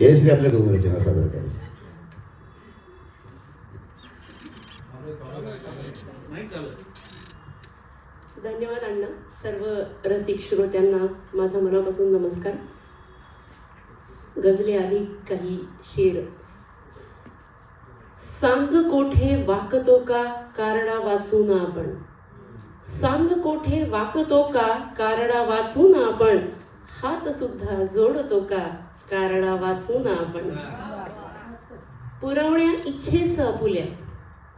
जयश्री आपल्या दोन रचना सादर करेल धन्यवाद अण्णा. सर्व रसिक श्रोत्यांना माझा मनापासून नमस्कार. गजले आधी काही शेर. सांग कोठे वाकतो का कारणा वाचू ना आपण? सांग कोठे वाकतो का कारणा वाचू ना आपण? हात सुद्धा जोडतो का कारणा वाचून आपण. पुरवण्या इच्छेस आपुल्या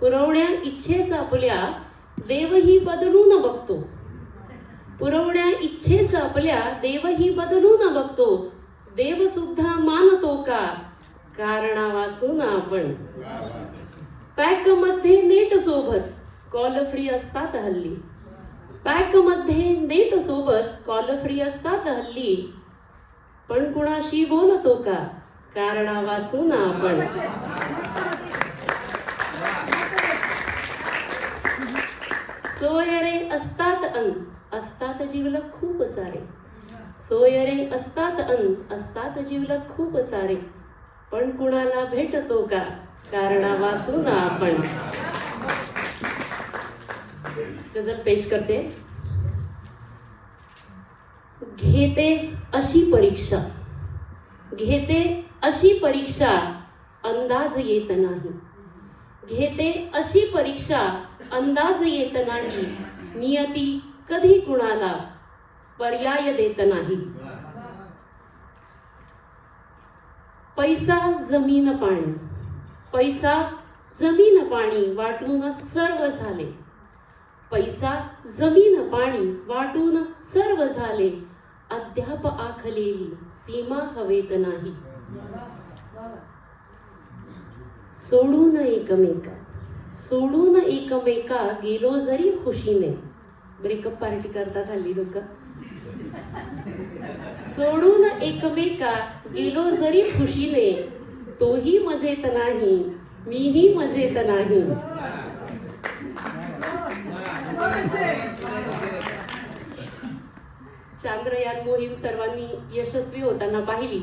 पुरवण्या इच्छेस आपुल्या देवही बदलून बघतो. पुरवण्या इच्छेस आपल्या देवही बदलून बघतो. देव सुद्धा मानतो का? कारणा वाचून आपण. पॅकमध्ये नेट सोबत कॉल फ्री असतात हल्ली. पॅकमध्ये नेट सोबत कॉल फ्री असतात हल्ली. पण कुणाशी बोलतो का? कारणा वाचू ना आपण. सोयरे असतात अन असतात जीवलक खूप सारे. सोयरे असतात अन असतात जीवलक खूप सारे. पण कुणाला भेटतो का? कारणा वाचू ना आपण. गजल पेश करते. घेते अशी परीक्षा. घेते अशी परीक्षा अंदाज येत नाही. घेते अशी परीक्षा अंदाज येत नाही. नियती कधी कुणाला पर्याय देत नाही. पैसा जमीन पाणी. पैसा जमीन पाणी वाटून सर्व झाले. पैसा जमीन पाणी वाटून सर्व झाले. अद्याप आखलेली सीमा हवेत नाही. सोडून एकमेका सोडून एकमेका गेलो जरी खुशीने. ब्रेकअप पार्टी करतात हल्ली लोक. सोडून एकमेका गेलो जरी खुशीने तोही मजेत नाही मीही मजेत नाही. चांद्रयान मोहीम सर्वांनी यशस्वी होताना पाहिली.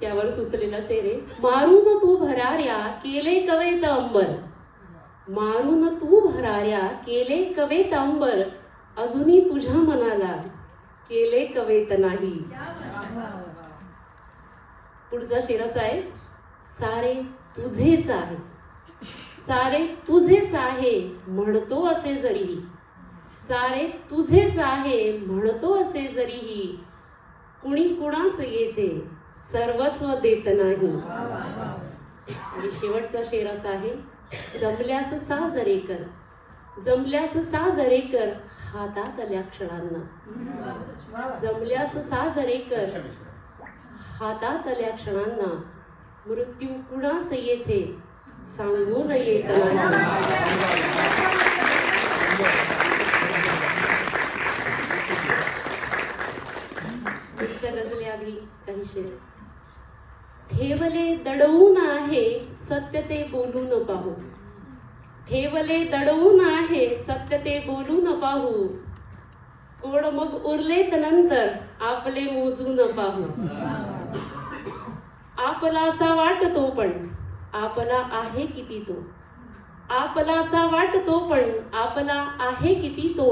त्यावर सुचलेला शेरे मारू मारून तू भराऱ्या केले कवेत अंबर. मारून तू भराऱ्या केले कवेत अंबर. अजूनही तुझ्या मनाला केले कवेत नाही. पुढचा शेर असा आहे सारे तुझेच आहे. सारे तुझेच आहे म्हणतो असे जरी. सारे तुझेच आहे म्हणतो असे जरीही. कुणी कुणास येते सर्वस्व देत नाही. आणि शेवटचा शेर असा आहे जमल्यास सा कर. जमल्यास सा कर हातात आल्या क्षणांना. जमल्यास सा कर हातात आल्या क्षणांना. मृत्यू कुणास येथे सांगून येत नाही. लागली काही शेर ठेवले दडवून आहे सत्य ते बोलू न पाहू. ठेवले दडवून आहे सत्य ते बोलू न पाहू. कोण मग उरलेत नंतर आपले मोजू न पाहू. आपला असा वाटतो पण आपला आहे किती तो. आपला असा वाटतो पण आपला आहे किती तो.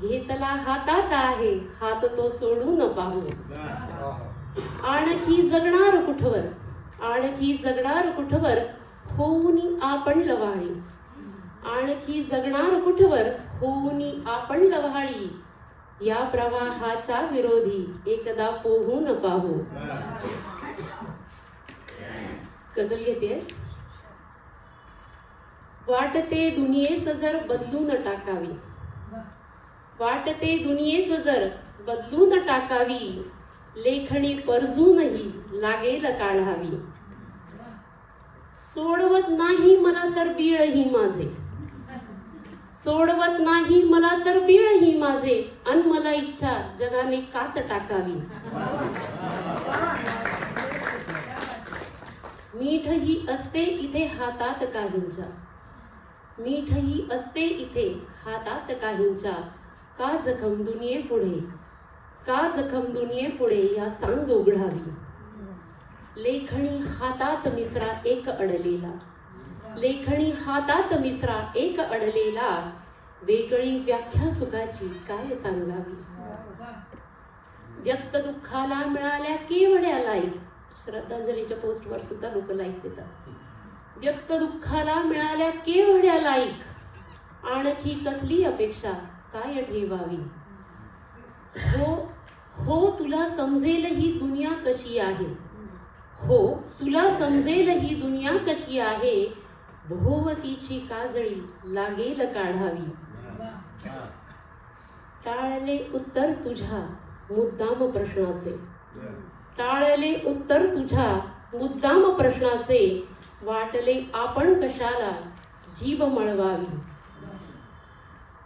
घेतला हातात आहे. हात तो सोडू न पाहू आणखी जगणार कुठवर? आणखी जगणार कुठवर? होऊन आपण लवाळी. आणखी जगणार कुठवर? होऊन आपण लवाळी. या प्रवाहाच्या विरोधी एकदा पोहू न पाहू हो. गजल घेते वाटते दुनियेस जर बदलून टाकावी. वाटते दुनियेच जर बदलून टाकावी लेखणी परजूनही लागेल काढावी. सोडवत नाही मला तर बीळही माझे. सोडवत नाही मला तर बीळही माझे अन मला इच्छा जगाने कात टाकावी. मीठही असते इथे हातात काहींच्या. मीठही असते इथे हातात काहींच्या. का जखम दुनिये पुढे? का जखम दुनिये पुढे या सांग उघडावी? लेखणी हातात मिसरा एक अडलेला. लेखणी हातात मिसरा एक अडलेला. वेगळी व्याख्या सुखाची काय सांगावी? व्यक्त दुःखाला मिळाल्या केवढ्या लाईक श्रद्धांजलीच्या पोस्टवर सुद्धा लोक लाईक देतात. व्यक्त दुःखाला मिळाल्या केवढ्या लाईक आणखी कसली अपेक्षा? काय ठेवावी? हो हो तुला समजेल ही दुनिया कशी आहे? हो तुला समजेल ही दुनिया कशी आहे? भोवतीची काजळी लागेल काढावी. टाळले उत्तर तुझ्या मुद्दाम प्रश्नाचे. टाळले उत्तर तुझ्या मुद्दाम प्रश्नाचे. वाटले आपण कशाला जीव मळवावी?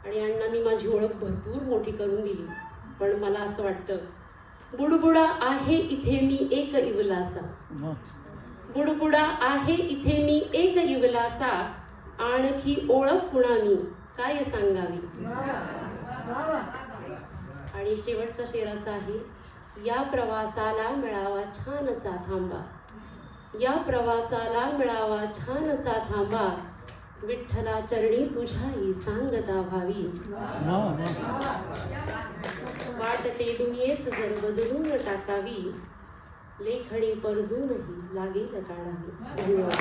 आणि अण्णांनी माझी ओळख भरपूर मोठी करून दिली. पण मला असं वाटतं बुडबुडा आहे इथे मी एक इवलासा. बुडबुडा आहे इथे मी एक इवलासा. आणखी ओळख कुणा मी. काय सांगावी? आणि शेवटचा शेर असा आहे या प्रवासाला मिळावा छानसा थांबा. या प्रवासाला मिळावा छानसा थांबा. विठ्ठला चरणी तुझ्याही सांगता व्हावी. वाटते दुनियेस जर बदलून टाकावी. लेखणी परजूनही लागेल काढावी. धन्यवाद.